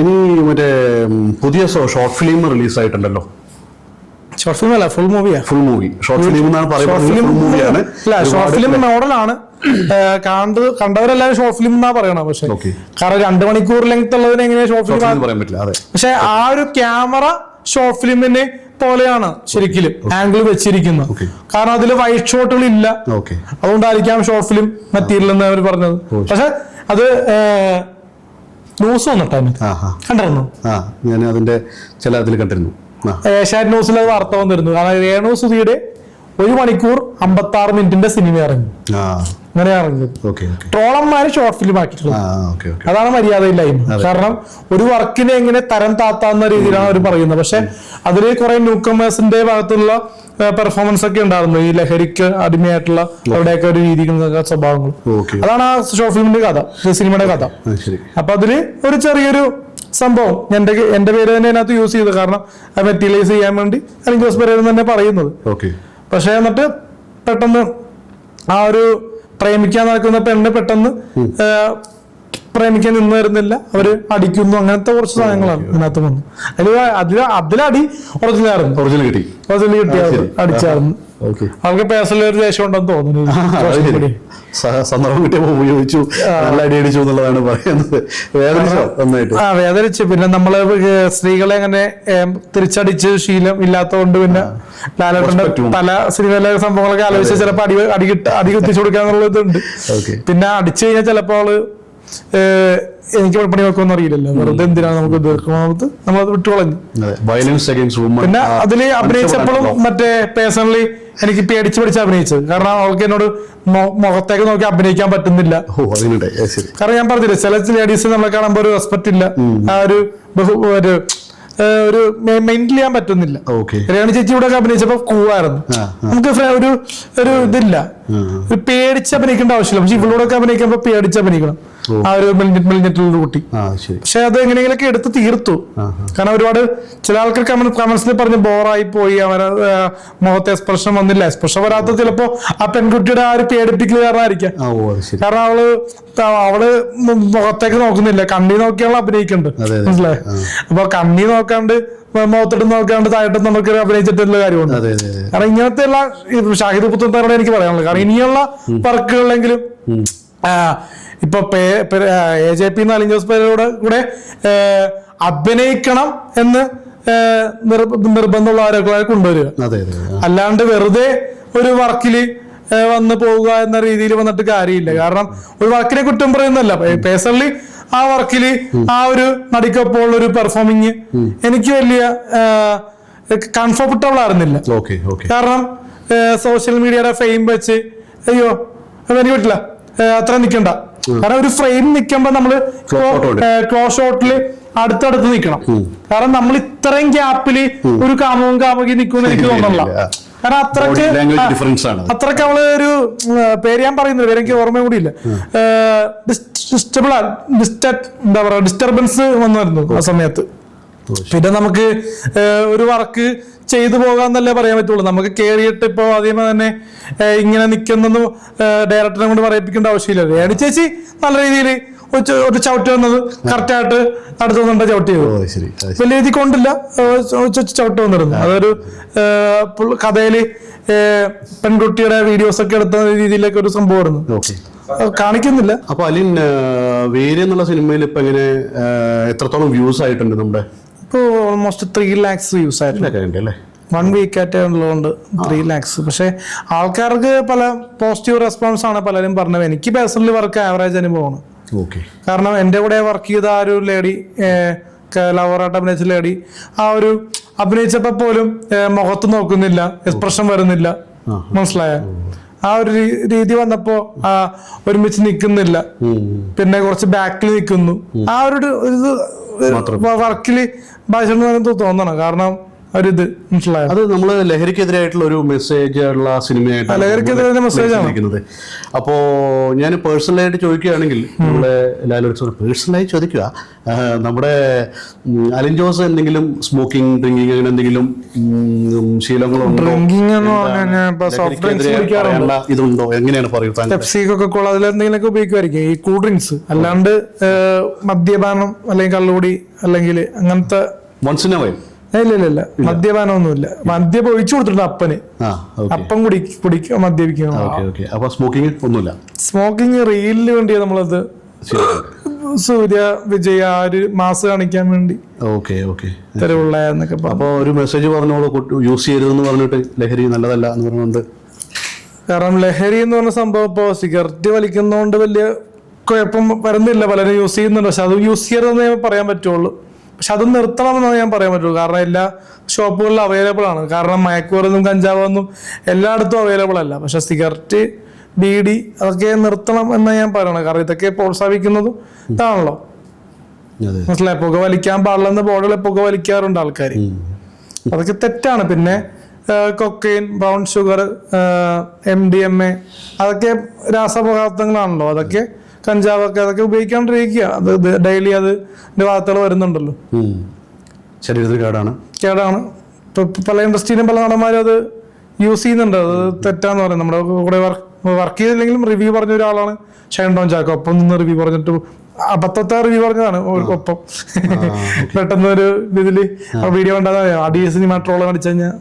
ഇനി മറ്റേ പുതിയ ഷോർട്ട് ഫിലിം റിലീസ് ആയിട്ടുണ്ടല്ലോ. ഷോർട്ട് ഫിലിം അല്ല ഫുൾ മൂവിയാ ഫുൾ മൂവി ഷോർട്ട് ഫിലിം എന്നാണ് പറയുന്നത്. മൂവിയാണ് അല്ല ഷോർട്ട് ഫിലിം മോഡലാണ് കണ്ട് കണ്ടവരെല്ലാവരും ഷോർട്ട് ഫിലിം എന്നാ പറയണം പക്ഷെ. കാരണം രണ്ട് മണിക്കൂർ ലെങ്ത് ഉള്ളതിന് എങ്ങനെയാ ഷോർട്ട് ഫിലിം പറയാൻ പറ്റില്ല പക്ഷെ ആ ഒരു ക്യാമറ ഷോർട്ട് ഫിലിമിന് പോലെയാണ് ശരിക്കും ആംഗിൾ വെച്ചിരിക്കുന്നത്. കാരണം അതിൽ വൈറ്റ് ഷോട്ടുകൾ ഇല്ല. ഓക്കെ അതുകൊണ്ടായിരിക്കാം ഷോർട്ട് ഫിലിം മെറ്റീരിയൽ എന്ന് അവർ പറഞ്ഞത്. പക്ഷെ അത് ന്യൂസ് വന്നിട്ടായിരുന്നു കണ്ടിരുന്നു? ആ ഞാൻ അതിന്റെ ചില അതിൽ കണ്ടിരുന്നു. ഏഷ്യാറ്റ് ന്യൂസിൽ അത് വാർത്ത വന്നിരുന്നു. കാരണം രേണു സുധിയുടെ ഒരു മണിക്കൂർ അമ്പത്തി ആറ് മിനിറ്റിന്റെ സിനിമ ഇറങ്ങി. ആ അങ്ങനെ ഇറങ്ങിയത് ട്രോളന്മാര് ഷോർട്ട് ഫിലിം ആക്കിയിട്ടുള്ളത്. അതാണ് മര്യാദയില്ലായ്മ. കാരണം ഒരു വർക്കിനെ എങ്ങനെ തരം താത്താന്ന രീതിയിലാണ് അവർ പറയുന്നത്. പക്ഷെ അതിൽ കുറെ ന്യൂക്കമേഴ്സിന്റെ ഭാഗത്തുള്ള പെർഫോമൻസ് ഒക്കെ ഉണ്ടായിരുന്നു. ഈ ലഹരിക്ക് അടിമയായിട്ടുള്ള അവിടെയൊക്കെ ഒരു രീതികളും സ്വഭാവങ്ങൾ. അതാണ് ആ ഷോർട്ട് ഫിലിമിന്റെ കഥ സിനിമയുടെ കഥ. അപ്പൊ അതിൽ ഒരു ചെറിയൊരു സംഭവം. എന്റെ എന്റെ പേര് തന്നെ അതിനകത്ത് യൂസ് ചെയ്തു. കാരണം അത് മെറ്റീരിയലൈസ് ചെയ്യാൻ വേണ്ടി അല്ലെങ്കിൽ ജോസ് തന്നെ പറയുന്നത്. പക്ഷെ എന്നിട്ട് പെട്ടെന്ന് ആ ഒരു പ്രേമിക്കാൻ നടക്കുന്ന പെണ്ണ് പെട്ടെന്ന് പ്രേമിക്കാൻ നിന്ന് വരുന്നില്ല അവർ അടിക്കുന്നു. അങ്ങനത്തെ കുറച്ച് സാധനങ്ങളാണ് ഇതിനകത്ത് വന്നു. അതിൽ അതിൽ അതിലടി ഒറിജിനലായിരുന്നു ഒറിജിനൽ കിട്ടി. ഒറിജിനൽ കിട്ടി. അടിച്ചായിരുന്നു. അവർക്ക് പേഴ്സണലി ഒരു ദേഷ്യം ഉണ്ടെന്ന് തോന്നുന്നു. സന്ദർഭം കിട്ടിയപ്പോ ഉപയോഗിച്ചു. നല്ല അടി അടിച്ചു എന്നുള്ളതാണ് പറയുന്നത്. വേദനിച്ചോ? നന്നായിട്ട്. ആ വേദനിച്ചു. പിന്നെ നമ്മൾ സ്ത്രീകളെ അങ്ങനെ തിരിച്ചടിച്ച് ശീലം ഇല്ലാത്തതുകൊണ്ട് പിന്നെ ലാലേട്ടന്റെ. പല സിനിമയിലെ സംഭവങ്ങളൊക്കെ ആലോചിച്ച് ചിലപ്പോൾ അടി അടി കിട്ട അടി കുത്തിച്ചു കൊടുക്കാന്നുള്ള ഇതുണ്ട് പിന്നെ അടിച്ചു കഴിഞ്ഞാൽ ചിലപ്പോൾ അവൾ എനിക്ക് പണി വെക്കുമെന്ന് അറിയില്ലല്ലോ വെറുതെ എന്തിനാണ് നമുക്ക് ദീർഘമാവത്ത് നമ്മളത് വിട്ടുകളഞ്ഞു. അതെ വയലൻസ് അഗൈൻസ്റ്റ് പിന്നെ അതിൽ അഭിനയിച്ചപ്പോഴും മറ്റേ പേഴ്സണലി എനിക്ക് പേടിച്ച് പിടിച്ച് അഭിനയിച്ചത്. കാരണം അവൾക്ക് എന്നോട് മുഖത്തേക്ക് നോക്കി അഭിനയിക്കാൻ പറ്റുന്നില്ല. കാരണം ഞാൻ പറഞ്ഞില്ല ചില ലേഡീസ് നമ്മളെ കാണുമ്പോൾ ഒരു റെസ്പെക്ട് ഇല്ല. ആ ഒരു ബഹു ഒരു ഒരു മെയിന്റെയിൻ ചെയ്യാൻ പറ്റുന്നില്ല. രേണു ചേച്ചി ഇവിടെ അഭിനയിച്ചപ്പോ കൂവായിരുന്നു. നമുക്ക് ഒരു ഒരു ഇതില്ല. പേടിച്ച് അഭിനയിക്കേണ്ട ആവശ്യമില്ല. പക്ഷെ ഇവളോടൊക്കെ അഭിനയിക്കുമ്പോ പേടിച്ച് അഭിനയിക്കണം. ആ ഒരു മെലിഞ്ഞിട്ട് മെലിഞ്ഞിട്ടുള്ള കുട്ടി. പക്ഷെ അത് എങ്ങനെയെങ്കിലൊക്കെ എടുത്ത് തീർത്തു. കാരണം ഒരുപാട് ചില ആൾക്കാർ കമന്റ്സിൽ പറഞ്ഞ് ബോറായി പോയി അവരെ മുഖത്തെ എക്സ്പ്രഷൻ വന്നില്ല. എക്സ്പ്രഷൻ വരാത്ത ചിലപ്പോ ആ പെൺകുട്ടിയുടെ ആ ഒരു പേടിപ്പിക്കൽ കാരണമായിരിക്കാം. കാരണം അവൾ അവൾ മുഖത്തേക്ക് നോക്കുന്നില്ല. കണ്ണി നോക്കിയാണ് അഭിനയിക്കുന്നുണ്ട്. മനസ്സിലായി? അപ്പൊ കണ്ണി നോക്കാണ്ട് മുഖത്തിട്ട് നോക്കാണ്ട് താഴെ നമുക്ക് അഭിനയിച്ചിട്ടുള്ള കാര്യമുണ്ട്. കാരണം ഇങ്ങനത്തെ ഉള്ള ഷാഹിദ് പുത്തനോട് എനിക്ക് പറയാനുള്ളത്. കാരണം ഇനിയുള്ള വർക്കുകളിലെങ്കിലും ഇപ്പൊ A J P Nalin Jose പേരോട് കൂടെ അഭിനയിക്കണം എന്ന് നിർബന്ധമുള്ളവരൊക്കെ കൊണ്ടുവരിക. അല്ലാണ്ട് വെറുതെ ഒരു വർക്കിൽ വന്ന് പോവുക എന്ന രീതിയിൽ വന്നിട്ട് കാര്യമില്ല. കാരണം ഒരു വർക്കിനെ കുറ്റം പറയുന്നല്ല പേഴ്സണലി ആ വർക്കിൽ ആ ഒരു നടിക്കപ്പോൾ ഒരു പെർഫോമിങ് എനിക്ക് വലിയ കംഫർട്ടബിൾ ആയിരുന്നില്ല. കാരണം സോഷ്യൽ മീഡിയയുടെ ഫെയിം വെച്ച് അയ്യോ എനിക്ക് പറ്റില്ല. അത്ര നിക്കണ്ട. കാരണം ഒരു ഫ്രെയിം നിൽക്കുമ്പോൾ നമ്മൾ ക്ലോസ് ഷോട്ടിൽ അടുത്തടുത്ത് നിൽക്കണം കാരണം നമ്മൾ ഇത്രയും ഗ്യാപ്പിൽ ഒരു കാമവും കാമുകി നിൽക്കുമെന്ന് എനിക്ക് തോന്നുന്നില്ല. കാരണം അത്രയ്ക്ക്. അത്രയ്ക്ക് അവൾ ഒരു പേര് ഞാൻ പറയുന്നത് പേര് എനിക്ക് ഓർമ്മ കൂടിയില്ല ഡിസ്റ്റർബിൾ എന്താ പറയാ ഡിസ്റ്റർബൻസ് വന്നായിരുന്നു ആ സമയത്ത്. പിന്നെ നമുക്ക് ഒരു വർക്ക് ചെയ്തു പോകാന്നല്ലേ പറയാൻ പറ്റുള്ളൂ. നമുക്ക് കയറിയിട്ട് ഇപ്പോൾ ആദ്യമേ തന്നെ ഇങ്ങനെ നിൽക്കുന്നൊന്നും ഡയറക്ടറെ കൊണ്ട് പറയിപ്പിക്കേണ്ട ആവശ്യമില്ല ഏണി ചേച്ചി നല്ല രീതിയിൽ ഒരു ചവിട്ടി വന്നത് കറക്റ്റായിട്ട് അടുത്തുന്നുണ്ട് ചവിട്ടി. വലിയ രീതി കൊണ്ടില്ല. ചവിട്ടി വന്നിരുന്നു. അതൊരു കഥയിൽ കഥയിൽ പെൺകുട്ടിയുടെ വീഡിയോസ് ഒക്കെ എടുത്ത രീതിയിലൊക്കെ ഒരു സംഭവമായിരുന്നു കാണിക്കുന്നില്ല. അപ്പൊ അലിൻ വേര് എന്നുള്ള സിനിമയിൽ ഇപ്പൊ എങ്ങനെ എത്രത്തോളം വ്യൂസ് ആയിട്ടുണ്ട് നമ്മുടെ ഇപ്പോൾ ഓൾമോസ്റ്റ് ത്രീ ലാക്സ് യൂസ് ആയിട്ടുണ്ട് അല്ലേ വൺ വീക്ക് ആയിട്ട് ഉള്ളതുകൊണ്ട് ത്രീ ലാക്സ് പക്ഷെ ആൾക്കാർക്ക് പല പോസിറ്റീവ് റെസ്പോൺസ് ആണ് പലരും പറഞ്ഞത്. എനിക്ക് പേഴ്സണലി വർക്ക് ആവറേജ് അനുഭവമാണ് ഓക്കെ കാരണം എന്റെ കൂടെ വർക്ക് ചെയ്ത ആ ഒരു ലേഡി ലവറായിട്ട് അഭിനയിച്ച ലേഡി ആ ഒരു അഭിനയിച്ചപ്പോൾ പോലും മുഖത്ത് നോക്കുന്നില്ല എക്സ്പ്രഷൻ വരുന്നില്ല. മനസ്സിലായ? ആ ഒരു രീതി വന്നപ്പോ ഒരുമിച്ച് നിൽക്കുന്നില്ല പിന്നെ കുറച്ച് ബാക്കിൽ നിൽക്കുന്നു ആ ഒരു ഒരു ഇത് വർക്കിൽ ബാധിച്ചിട്ടുണ്ടെന്ന് തോന്നണം. കാരണം ഒരിത് അത് നമ്മൾ ലഹരിക്കെതിരായിട്ടുള്ള ഒരു മെസ്സേജ് ഉള്ള സിനിമയായിട്ട് ലഹരിക്കെതിരെ ഞാൻ പേഴ്സണലായിട്ട് ചോദിക്കുകയാണെങ്കിൽ നമ്മുടെ ലാലൊരു പേഴ്സണലായി ചോദിക്കുക. നമ്മുടെ അലിൻ ജോസ് എന്തെങ്കിലും സ്മോക്കിംഗ് ഡ്രിങ്കിങ് അങ്ങനെ എന്തെങ്കിലും ശീലങ്ങളുണ്ടോ? ഡ്രിങ്കിങ് എന്ന് സോഫ്റ്റ് ഡ്രിങ്ക്സ് കുടിക്കാറുണ്ട്. ഇതുണ്ടോ? എങ്ങനെയാണ് പറയുന്നത് പെപ്സി കോള അതിലെന്തെങ്കിലുമൊക്കെ ഉപയോഗിക്കുമായിരിക്കും. ഈ കൂൾ ഡ്രിങ്ക്സ് അല്ലാണ്ട് മദ്യപാനം അല്ലെങ്കിൽ കള്ളുകൂടി അല്ലെങ്കിൽ അങ്ങനത്തെ വൺസ് ഇൻ വൈൽ ഇല്ല ഇല്ല. ഇല്ല മദ്യപാനം ഒന്നുമില്ല മദ്യം ഒഴിച്ചു കൊടുത്തിട്ടുണ്ട് അപ്പന്. അപ്പം കുടി കുടിക്കുക മദ്യപിക്കണം അപ്പൊ സ്മോക്കിംഗ് ഒന്നുമില്ല? സ്മോക്കിംഗ് റീലിന് വേണ്ടി നമ്മളത്. സൂര്യ വിജയ ഒരു മാസ് കാണിക്കാൻ വേണ്ടി ഓക്കെ ഓക്കെ. തരവുള്ള എന്നൊക്കെ അപ്പോൾ ഒരു മെസ്സേജ് പറഞ്ഞോളൂ യൂസ് ചെയ്യരുതെന്ന് പറഞ്ഞിട്ട് ലഹരി നല്ലതല്ല എന്ന് പറഞ്ഞുകൊണ്ട് കാരണം ലഹരി എന്ന് പറഞ്ഞ സംഭവം ഇപ്പോൾ സിഗരറ്റ് വലിക്കുന്നതുകൊണ്ട് വലിയ കുഴപ്പം വരുന്നില്ല. പലരും യൂസ് ചെയ്യുന്നുണ്ട്. പക്ഷെ അത് യൂസ് ചെയ്യരുതെന്ന് പറയാൻ പറ്റുള്ളൂ. പക്ഷെ അത് നിർത്തണമെന്നാണ് ഞാൻ പറയാൻ പറ്റുള്ളൂ. കാരണം എല്ലാ ഷോപ്പുകളിലും അവൈലബിൾ ആണ്. കാരണം മയക്കുമരുന്നും കഞ്ചാവൊന്നും എല്ലായിടത്തും അവൈലബിൾ അല്ല. പക്ഷെ സിഗരറ്റ് ബീഡി അതൊക്കെ നിർത്തണം എന്ന് ഞാൻ പറയണം കാരണം ഇതൊക്കെ പ്രോത്സാഹിപ്പിക്കുന്നതും ഇതാണല്ലോ. മനസ്സിലായി? പുക വലിക്കാൻ പാടില്ലെന്ന് ബോർഡിൽ പുക വലിക്കാറുണ്ട് ആൾക്കാർ അതൊക്കെ തെറ്റാണ്. പിന്നെ cocaine brown sugar M D M A അതൊക്കെ രാസപദാർത്ഥങ്ങളാണല്ലോ. അതൊക്കെ കഞ്ചാവൊക്കെ അതൊക്കെ ഉപയോഗിക്കാണ്ടിരിക്കുക. അത് ഡെയിലി അത് വാർത്തകൾ വരുന്നുണ്ടല്ലോ. ശരീരത്തിൽ കേടാണ്. കേടാണ്. പല ഇൻഡസ്ട്രിയിലും പല നടന്മാരും അത് യൂസ് ചെയ്യുന്നുണ്ട്. അത് തെറ്റാന്ന് പറയുന്നത്. നമ്മുടെ കൂടെ വർക്ക് വർക്ക് ചെയ്തില്ലെങ്കിലും റിവ്യൂ പറഞ്ഞ ഒരാളാണ്. ഷൈൻ ഡോൺ ചാക്കോ ഒപ്പം നിന്ന് റിവ്യൂ പറഞ്ഞിട്ട് അബദ്ധത്തെ റിവ്യൂ പറഞ്ഞതാണ് ഒപ്പം. പെട്ടെന്ന് ഒരു ഇതിൽ വീഡിയോ ഉണ്ടാകാൻ ആ ഡി എസ് സിനിമ ട്രോൾ അടിച്ചു കഴിഞ്ഞാൽ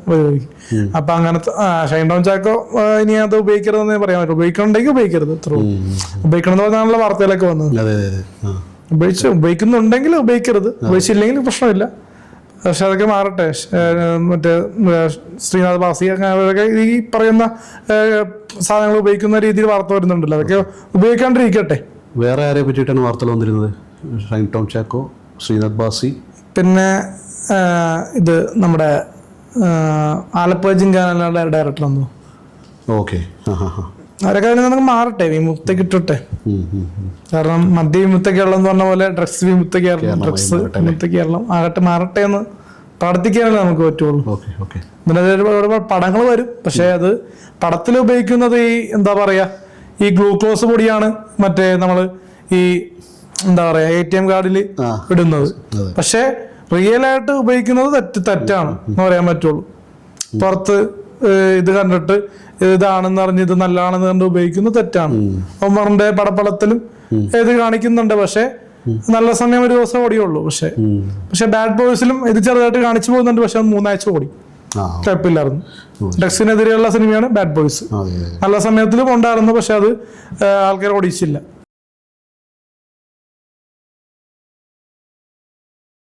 അപ്പൊ അങ്ങനത്തെ ഷൈൻ ഡോൺ ചാക്കോ ഇനി അത് ഉപയോഗിക്കരുതെന്ന് പറയാൻ പറ്റും. ഉപയോഗിക്കണമെങ്കിൽ ഉപയോഗിക്കരുത് ഇത്ര ഉപയോഗിക്കണം എന്ന് പറഞ്ഞാണല്ലോ വാർത്തയിലൊക്കെ വന്നത്. ഉപയോഗിച്ച് ഉപയോഗിക്കുന്നുണ്ടെങ്കിൽ ഉപയോഗിക്കരുത്. ഉപയോഗിച്ചില്ലെങ്കിൽ പ്രശ്നമില്ല. പക്ഷെ അതൊക്കെ മാറട്ടെ. മറ്റേ ശ്രീനാഥ് ഭാസി അങ്ങനെ അവരൊക്കെ ഈ പറയുന്ന സാധനങ്ങൾ ഉപയോഗിക്കുന്ന രീതിയിൽ വാർത്ത വരുന്നുണ്ടല്ലോ. അതൊക്കെ ഉപയോഗിക്കാണ്ടിരിക്കട്ടെ. വേറെ ആരെ പറ്റിയിട്ടാണ് വാർത്തകൾ വന്നിരുന്നത്? ഷൈൻ ടോം ചാക്കോ ശ്രീനാഥ് ബാസി. പിന്നെ ഇത് നമ്മുടെ ആലപ്പുഴ ജിങ്കാനയുടെ ഡയറക്ടർ എന്തോ? ഓക്കെ. അവരൊക്കെ അതിൽ നിന്നൊക്കെ മാറട്ടെ വിമുക്തക്ക് ഇട്ടോട്ടെ. കാരണം മദ്യ വിമുക്ത കേരളം എന്ന് പറഞ്ഞ പോലെ ഡ്രഗ്സ് വിമുക്ത കേരളം ഡ്രഗ്സ് വിമുക്ത കേരളം ആകട്ടെ മാറട്ടെ എന്ന് പ്രാർത്ഥിക്കാനല്ലേ നമുക്ക് പറ്റുള്ളൂ. പിന്നെ ഒരുപാട് പടങ്ങൾ വരും. പക്ഷേ അത് പടത്തിൽ ഉപയോഗിക്കുന്നത് ഈ എന്താ പറയാ ഈ ഗ്ലൂക്കോസ് പൊടിയാണ് മറ്റേ നമ്മൾ ഈ എന്താ പറയാ എ ടി എം കാർഡിൽ ഇടുന്നത്. പക്ഷേ റിയൽ ആയിട്ട് ഉപയോഗിക്കുന്നത് തെറ്റ് തെറ്റാണ് എന്ന് പറയാൻ പറ്റുള്ളൂ. പുറത്ത് ഇത് കണ്ടിട്ട് ഇതാണെന്ന് അറിഞ്ഞ് ഇത് നല്ലതാണെന്ന് കണ്ട് ഉപയോഗിക്കുന്നത് തെറ്റാണ്. ഒമറിന്റെ പടപ്പടത്തിലും ഇത് കാണിക്കുന്നുണ്ട് പക്ഷേ നല്ല സമയം ഒരു ദിവസം ഓടിയുള്ളൂ പക്ഷെ. പക്ഷെ ബാഡ് ബോയ്സിലും ഇത് ചെറുതായിട്ട് കാണിച്ചു പോകുന്നുണ്ട് പക്ഷെ മൂന്നാഴ്ച ഓടി. കുഴപ്പമില്ലായിരുന്നു. ഡ്രഗ്സിനെതിരെയുള്ള സിനിമയാണ് ബാഡ് ബോയ്സ്. നല്ല സമയത്തിലും ഉണ്ടായിരുന്നു പക്ഷെ അത് ആൾക്കാർ ഓടിച്ചില്ല